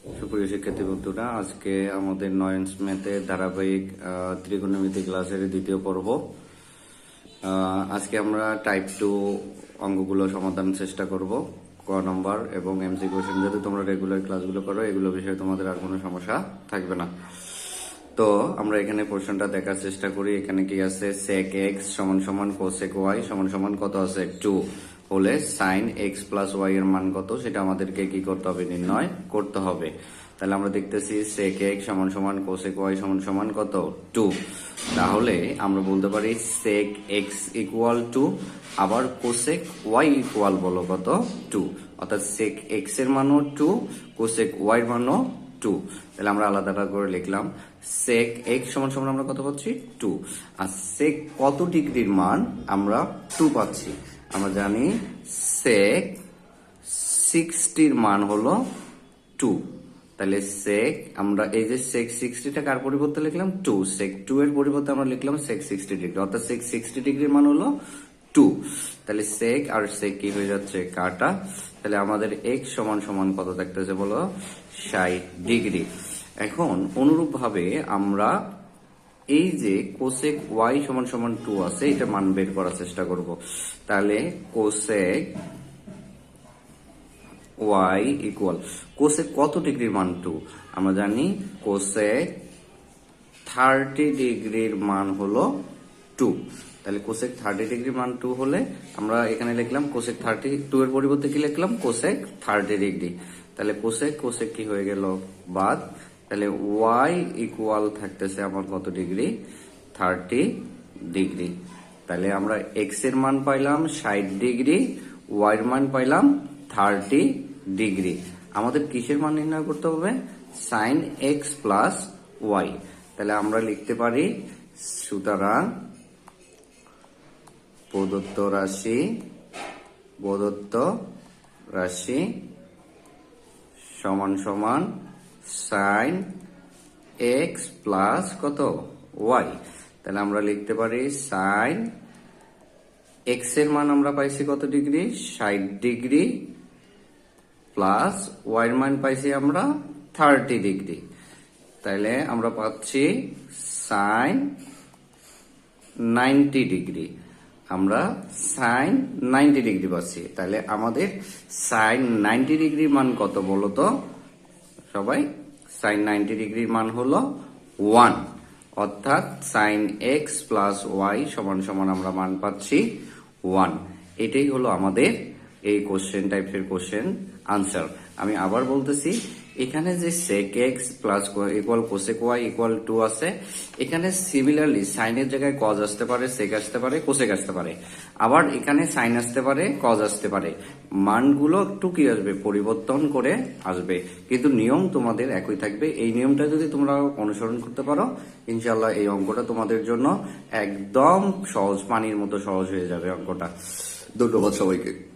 সুপ্রিয় শিক্ষার্থী বন্ধুরা, আজকে আমাদের নয়ন্স ম্যাথের ধারাবাহিক ত্রিকোণমিতি ক্লাসের দ্বিতীয় পর্ব। আজকে আমরা টাইপ টু অঙ্গগুলো সমাধান চেষ্টা করব, ক নম্বর এবং এমসি কোয়েশন যদি তোমরা রেগুলার ক্লাসগুলো করো, এগুলো বিষয়ে তোমাদের আর কোনো সমস্যা থাকবে না। তো আমরা এখানে পোর্শনটা দেখার চেষ্টা করি। এখানে কি আছে? sec x সমান সমান cosec y সমান সমান কত আছে? টু হলে sin x প্লাস y এর মান কত? সেটা আমাদেরকে কি করতে হবে? নির্ণয় করতে হবে। তাহলে আমরা দেখতেছি sec x সমান সমান cosec y সমান সমান কত? টু তাহলে আমরা বলতে পারি sec x ইকুয়াল টু আবার cosec y ইকুয়াল বলো কত? টু অর্থাৎ sec x এর মানও টু cosec y এর মানও টু তাহলে আমরা আলাদা আলাদা করে লিখলাম। সেক এক্স সমান সমান আমরা কত পাচ্ছি? টু আর সেক কত ডিগ্রির মান? আমরা টু পাচ্ছি। আমরা জানি সেক সিক্সটির মান হলো টু তাহলে সেক আমরা এই যে সেক সিক্সটিটা কার পরিবর্তে লিখলাম? টু সেক টু এর পরিবর্তে আমরা লিখলাম সেক সিক্সটি ডিগ্রি অর্থাৎ সেক সিক্সটি ডিগ্রির মান হলো টু তাহলে সেক আর সেক কি হয়ে যাচ্ছে? কাটা। তাহলে আমাদের এক্স সমান সমান কত থাকতেছে বলো? ষাট ডিগ্রি। এখন অনুরূপ ভাবে আমরা এই যে কোসেক ওয়াই সমান সমান টু আছে, এটা মান বের করার চেষ্টা করব। তাহলে কোসেক ওয়াই ইকুয়াল কোসেক কত ডিগ্রির মান টু আমরা জানি কোসেক থার্টি ডিগ্রির মান হলো টু তাহলে কোসেক থার্টি ডিগ্রি মান টু হলে আমরা এখানে লিখলাম কোসেক থার্টি টু এর পরিবর্তে কি লিখলাম? Cosec thirty degree. তাহলে কোসেক কোসেক কি হয়ে গেল বাদ। তাহলে ওয়াই ইকুয়াল থাকতেছে আমার কত ডিগ্রি থার্টি ডিগ্রি তাহলে আমরা এক্সের মান পাইলাম ষাট ডিগ্রি ওয়াই এর মান পাইলাম থার্টি ডিগ্রি আমাদের কিসের মান নির্ণয় করতে হবে? সাইন এক্স প্লাস ওয়াই তাহলে আমরা লিখতে পারি, সুতরাং প্রদত্ত রাশি প্রদত্ত রাশি সমান সমান সাইন এক্স প্লাস কত? ওয়াই তাহলে আমরা লিখতে পারি সাইন এক্সের মান আমরা পাইছি কত ডিগ্রি? ষাট ডিগ্রি প্লাস ওয়াই এর মান পাইছি আমরা থার্টি ডিগ্রি। তাহলে আমরা পাচ্ছি সাইন নাইনটি ডিগ্রি। আমরা সাইন নাইনটি ডিগ্রি পাচ্ছি। তাহলে আমাদের সাইন নাইনটি ডিগ্রির মান কত বলো তো? সবাই সাইন নাইনটি ডিগ্রির মান হলো ওয়ান অর্থাৎ সাইন এক্স প্লাস ওয়াই সমান সমান আমরা মান পাচ্ছি ওয়ান এটাই হলো আমাদের এই কোশ্চেন টাইপের কোশ্চেন আনসার আমি আবার বলতেছি এখানে যে sec x plus equal cosec y equal to আছে, এখানে সিমিলারলি সাইনের জায়গায় কজ আসতে পারে সেক আসতে পারে কোসেক আসতে পারে। আবার এখানে সাইন আসতে পারে কজ আসতে পারে। মানগুলো একটু কি আসবে? পরিবর্তন করে আসবে। কিন্তু নিয়ম তোমাদের একই থাকবে। এই নিয়মটা যদি তোমরা অনুসরণ করতে পারো ইনশাল্লাহ এই অঙ্কটা তোমাদের জন্য একদম সহজ, পানির মতো সহজ হয়ে যাবে অঙ্কটা। ধন্যবাদ সবাইকে।